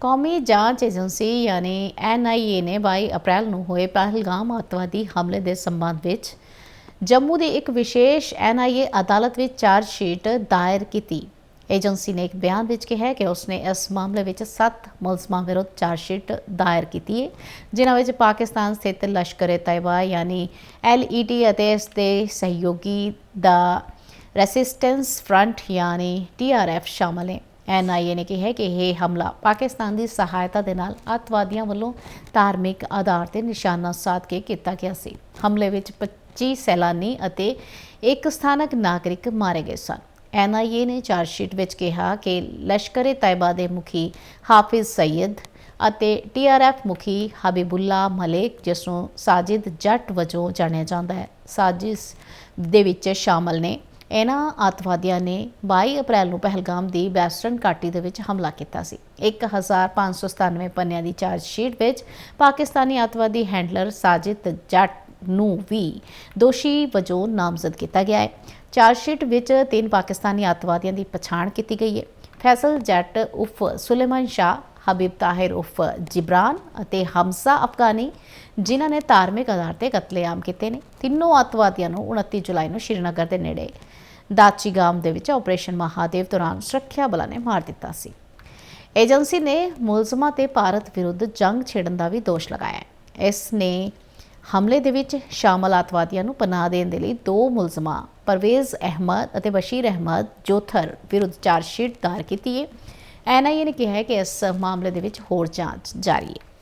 ਕੌਮੀ ਜਾਂਚ ਏਜੰਸੀ ਯਾਨੀ ਐਨਆਈਏ ਨੇ 22 ਅਪ੍ਰੈਲ ਨੂੰ ਹੋਏ ਪਹਿਲਗਾਮ ਅੱਤਵਾਦੀ ਹਮਲੇ ਦੇ ਸੰਬੰਧ ਵਿੱਚ ਜੰਮੂ ਦੀ ਇੱਕ ਵਿਸ਼ੇਸ਼ ਐਨਆਈਏ ਅਦਾਲਤ ਵਿੱਚ ਚਾਰਜ ਸ਼ੀਟ ਦਾਇਰ ਕੀਤੀ। ਏਜੰਸੀ ਨੇ ਇੱਕ ਬਿਆਨ ਵਿੱਚ ਕਿਹਾ ਕਿ ਉਸਨੇ ਇਸ ਮਾਮਲੇ ਵਿੱਚ 7 ਮੁਲਜ਼ਮਾਂ ਵਿਰੁੱਧ ਚਾਰਜ ਸ਼ੀਟ ਦਾਇਰ ਕੀਤੀ ਹੈ, ਜਿਨ੍ਹਾਂ ਵਿੱਚ ਪਾਕਿਸਤਾਨ ਸਥਿਤ ਲਸ਼ਕਰ-ਏ-ਤੈਯਬਾ ਯਾਨੀ ਐਲਈਟੀ ਅਤੇ ਇਸ ਦੇ ਸਹਿਯੋਗੀ ਦਾ ਰੈਸਿਸਟੈਂਸ ਫਰੰਟ ਯਾਨੀ ਟੀਆਰਐਫ ਸ਼ਾਮਲ ਹੈ। ਐਨਆਈਏ ਨੇ ਕਿਹਾ ਕਿ ਇਹ ਹਮਲਾ ਪਾਕਿਸਤਾਨ ਦੀ ਸਹਾਇਤਾ ਦੇ ਨਾਲ ਅੱਤਵਾਦੀਆਂ ਵੱਲੋਂ ਧਾਰਮਿਕ ਆਧਾਰ ਤੇ ਨਿਸ਼ਾਨਾ ਸਾਧ ਕੇ ਕੀਤਾ ਗਿਆ ਸੀ। ਹਮਲੇ ਵਿੱਚ 25 ਸੈਲਾਨੀ ਅਤੇ ਇੱਕ ਸਥਾਨਕ ਨਾਗਰਿਕ ਮਾਰੇ ਗਏ ਸਨ। ਐਨਆਈਏ ਨੇ ਚਾਰਜਸ਼ੀਟ ਵਿੱਚ ਕਿਹਾ ਕਿ ਲਸ਼ਕਰ-ਏ-ਤੈਯਬਾ ਦੇ ਮੁਖੀ ਹਾਫਿਜ਼ ਸਈਦ ਅਤੇ ਟੀਆਰਐਫ ਮੁਖੀ ਹਬੀਬੁੱਲਾ ਮਲਿਕ, ਜਿਸ ਨੂੰ ਸਾਜਿਦ ਜੱਟ ਵਜੋਂ ਜਾਣਿਆ ਜਾਂਦਾ ਹੈ, ਸਾਜ਼ਿਸ਼ ਦੇ ਵਿੱਚ ਸ਼ਾਮਲ ਨੇ। ਇਹਨਾਂ ਅੱਤਵਾਦੀਆਂ ਨੇ 22 ਅਪ੍ਰੈਲ ਨੂੰ ਪਹਿਲਗਾਮ ਦੀ ਵੈਸਟਰਨ ਘਾਟੀ ਦੇ ਵਿੱਚ ਹਮਲਾ ਕੀਤਾ ਸੀ। 1597 ਪੰਨਿਆਂ ਦੀ ਚਾਰਜ ਸ਼ੀਟ ਵਿੱਚ ਪਾਕਿਸਤਾਨੀ ਅੱਤਵਾਦੀ ਹੈਂਡਲਰ ਸਾਜਿਦ ਜੱਟ ਨੂੰ ਵੀ ਦੋਸ਼ੀ ਵਜੋਂ ਨਾਮਜ਼ਦ ਕੀਤਾ ਗਿਆ ਹੈ। ਚਾਰਜ ਸ਼ੀਟ ਵਿੱਚ ਤਿੰਨ ਪਾਕਿਸਤਾਨੀ ਅੱਤਵਾਦੀਆਂ ਦੀ ਪਛਾਣ ਕੀਤੀ ਗਈ ਹੈ। ਫੈਸਲ ਜੱਟ ਉਫ ਸੁਲੇਮਾਨ ਸ਼ਾਹ ਹਬੀਬ ਤਾਹਿਰ ਉਫ ਜਿਬਰਾਨ ਅਤੇ ਹਮਜ਼ਾ ਅਫਗਾਨੀ, ਜਿਨ੍ਹਾਂ ਨੇ ਧਾਰਮਿਕ ਆਧਾਰ ਤੇ ਕਤਲੇਆਮ ਕੀਤੇ ਨੇ। ਤਿੰਨੋਂ ਅੱਤਵਾਦੀਆਂ ਨੂੰ 29 ਜੁਲਾਈ ਨੂੰ ਸ਼੍ਰੀਨਗਰ ਦੇ ਨੇੜੇ ਦਾਚੀਗਾਮ ਦੇ ਵਿੱਚ ਆਪਰੇਸ਼ਨ ਮਹਾਦੇਵ ਦੌਰਾਨ ਸੁਰੱਖਿਆ ਬਲਾਂ ਨੇ ਮਾਰ ਦਿੱਤਾ ਸੀ। ਏਜੰਸੀ ਨੇ ਮੁਲਜ਼ਮਾਂ ਤੇ ਭਾਰਤ ਵਿਰੁੱਧ ਜੰਗ ਛੇੜਨ ਦਾ ਵੀ ਦੋਸ਼ ਲਗਾਇਆ ਹੈ। ਇਸ ਨੇ ਹਮਲੇ ਦੇ ਵਿੱਚ ਸ਼ਾਮਲ ਅੱਤਵਾਦੀਆਂ ਨੂੰ ਪਨਾਹ ਦੇਣ ਦੇ ਲਈ ਦੋ ਮੁਲਜ਼ਮਾਂ, ਪਰਵੇਜ਼ ਅਹਿਮਦ ਅਤੇ ਬਸ਼ੀਰ ਅਹਿਮਦ ਜੋਥਰ ਵਿਰੁੱਧ ਚਾਰਜਸ਼ੀਟ ਦਾਇਰ ਕੀਤੀ ਹੈ। ਐਨਆਈਏ ਨੇ ਕਿਹਾ ਹੈ ਕਿ ਇਸ ਮਾਮਲੇ ਦੇ ਵਿੱਚ ਹੋਰ ਜਾਂਚ ਜਾਰੀ ਹੈ।